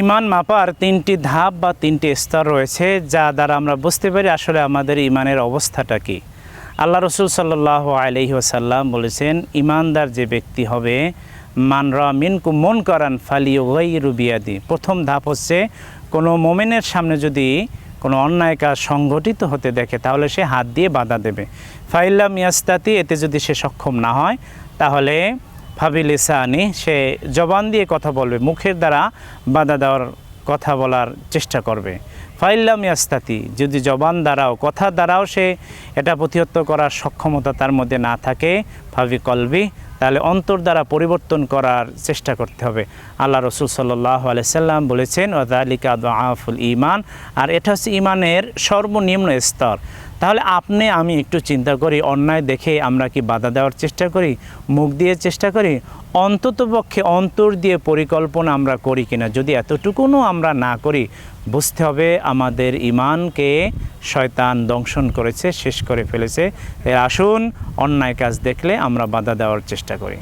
ইমান মাপার তিনটি ধাপ বা তিনটি স্তর রয়েছে, যা দ্বারা আমরা বুঝতে পারি আসলে আমাদের ইমানের অবস্থাটা কি। আল্লাহ রসুল সাল্লাহ আলহি ওসাল্লাম বলেছেন, ইমানদার যে ব্যক্তি হবে মানরা মিনকু মন করান ফালিও ওয়াই রুবিয়াদি প্রথম ধাপ হচ্ছে, কোনো মোমেনের সামনে যদি কোনো অন্যায় কাজ সংগঠিত হতে দেখে, তাহলে সে হাত দিয়ে বাধা দেবে। ফাইল্লা মিয়াস্তাতি এতে যদি সে সক্ষম না হয়, তাহলে ফাবিলিসানি সে জবান দিয়ে কথা বলবে, মুখের দ্বারা বাধা দেওয়ার কথা বলার চেষ্টা করবে। ফাইল্লাম ইয়াস্তাতি, যদি জবান দ্বারাও, কথা দ্বারাও সে এটা প্রতিহত করার সক্ষমতা তার মধ্যে না থাকে, ফাবি কলবি তাহলে অন্তর দ্বারা পরিবর্তন করার চেষ্টা করতে হবে। আল্লাহ রসুল সাল্লাহ সাল্লাম বলেছেন ওয়াদালিকা আফুল ইমান আর এটা হচ্ছে ইমানের সর্বনিম্ন স্তর। তাহলে আপনি, আমি একটু চিন্তা করি, অন্যায় দেখে আমরা কি বাধা দেওয়ার চেষ্টা করি, মুখ দিয়ে চেষ্টা করি? অন্ততপক্ষে অন্তর দিয়ে পরিকল্পনা আমরা করি কিনা? যদি এতটুকুনও আমরা না করি বুঝতে হবে আমাদের ইমানকে শয়তান দংশন করেছে, শেষ করে ফেলেছে। আসুন অন্যায় কাজ দেখলে আমরা বাধা দেওয়ার চেষ্টা করি।